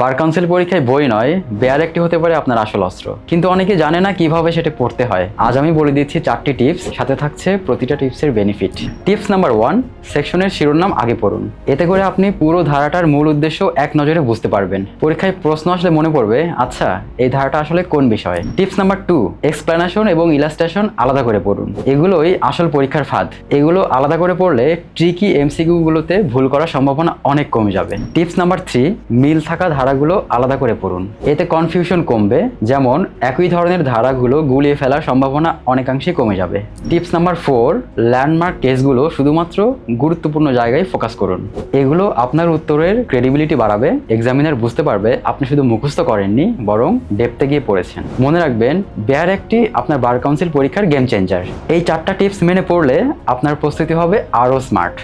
Bar council পরীক্ষায় বই নয়, বেয়ার একটি হতে পারে আপনার আসল অস্ত্র। কিন্তু অনেকে জানে না কীভাবে সেটা পড়তে হয়। আজ আমি বলে দিচ্ছি চারটি টিপস, সাথে থাকছে প্রতিটা টিপসের বেনিফিট। টিপস নাম্বার ওয়ান, সেকশনের শিরোনাম আগে পড়ুন। এতে করে আপনি পুরো ধারাটার মূল উদ্দেশ্য এক নজরে বুঝতে পারবেন। পরীক্ষায় প্রশ্ন আসলে মনে পড়বে আচ্ছা এই ধারাটা আসলে কোন বিষয়? টিপস নাম্বার টু, এক্সপ্লেনেশন এবং ইলাস্ট্রেশন আলাদা করে পড়ুন। এগুলোই আসল পরীক্ষার ফাঁদ। এগুলো আলাদা করে পড়লে ট্রিকি এমসিকিউ গুলোতে ভুল করার সম্ভাবনা অনেক কমে যাবে। টিপস নাম্বার থ্রি মিল থাকা ধারাগুলো আলাদা করে পড়ুন। এতে কনফিউশন কমবে, যেমন একই ধরনের ধারাগুলো গুলিয়ে ফেলার সম্ভাবনা অনেকাংশে কমে যাবে। টিপস নাম্বার ফোর ল্যান্ডমার্ক কেসগুলো শুধুমাত্র গুরুত্বপূর্ণ জায়গায় ফোকাস করুন। এগুলো আপনার উত্তরের ক্রেডিবিলিটি বাড়াবে এক্সামিনার বুঝতে পারবে আপনি শুধু মুখস্থ করেননি, বরং ডেপতে গিয়ে পড়েছেন। মনে রাখবেন বেয়ার একটি আপনার বার কাউন্সিল পরীক্ষার গেম চেঞ্জার এই চারটা টিপস মেনে পড়লে আপনার প্রস্তুতি হবে আরও স্মার্ট